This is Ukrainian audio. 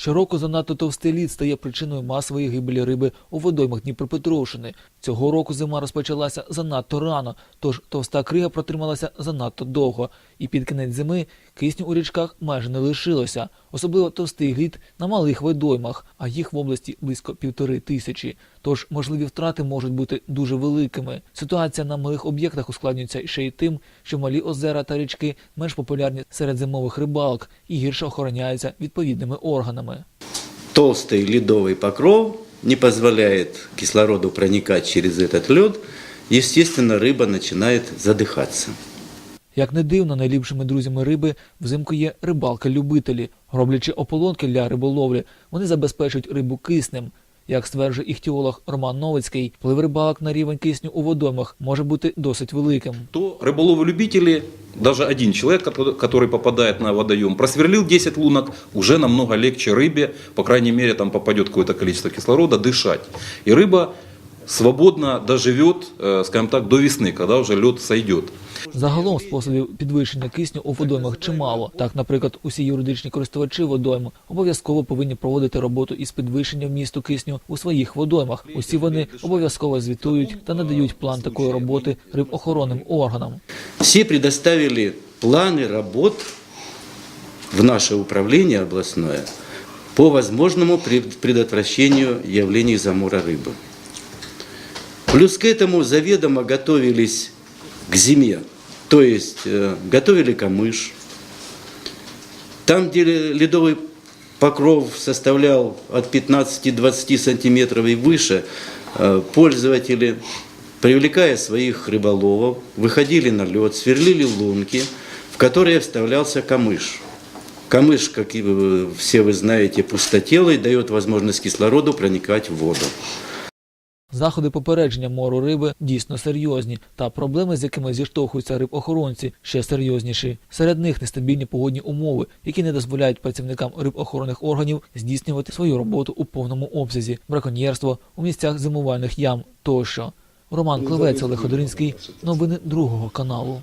Щороку занадто товстий лід стає причиною масової гибелі риби у водоймах Дніпропетровщини. Цього року зима розпочалася занадто рано, тож товста крига протрималася занадто довго, і під кінець зими кисню у річках майже не лишилося, особливо товстий лід на малих водоймах, а їх в області близько півтори тисячі. Тож можливі втрати можуть бути дуже великими. Ситуація на малих об'єктах ускладнюється ще й тим, що малі озера та річки менш популярні серед зимових рибалок і гірше охороняються відповідними органами толстый ледовый покров не позволяет кислороду проникать через этот лед, естественно, рыба начинает задыхаться. Як не дивно, найліпшими друзями риби взимку є рибалки-любителі. Роблячи ополонки для риболовлі, вони забезпечують рибу киснем. Як стверджує іхтіолог Роман Новицький, вплив рибалок на рівень кисню у водоймах може бути досить великим. то рыболовы-любители, даже один человек, который который попадает на водоем, просверлил 10 лунок, уже намного легче рыбе, по крайней мере, там попадет какое-то количество кислорода, дышать. И рыба свободно доживет, э, скажем так, до весны, когда уже лед сойдет. Загалом способів підвищення кисню у водоймах чимало. Так, наприклад, усі юридичні користувачі водойму обов'язково повинні проводити роботу із підвищення вмісту кисню у своїх водоймах. Усі вони обов'язково звітують та надають план такої роботи рибохоронним органам. Все предоставили планы работ в наше управление областное по возможному пред- предотвращению явлений замора рыбы. Плюс к этому заведомо готовились к зиме, то есть э, готовили камыш. Там, где ледовый покров составлял от 15-20 сантиметров и выше, э, пользователи, привлекая своих рыболовов, выходили на лед, сверлили лунки, в которые вставлялся камыш. Камыш, как э, все вы знаете, пустотелый, дает возможность кислороду проникать в воду. Заходи попередження мору риби дійсно серйозні, та проблеми, з якими зіштовхуються рибохоронці, ще серйозніші. Серед них нестабільні погодні умови, які не дозволяють працівникам рибохоронних органів здійснювати свою роботу у повному обсязі, браконьєрство у місцях зимувальних ям тощо. Роман Клевець, Олег Ходоринський. Новини другого каналу.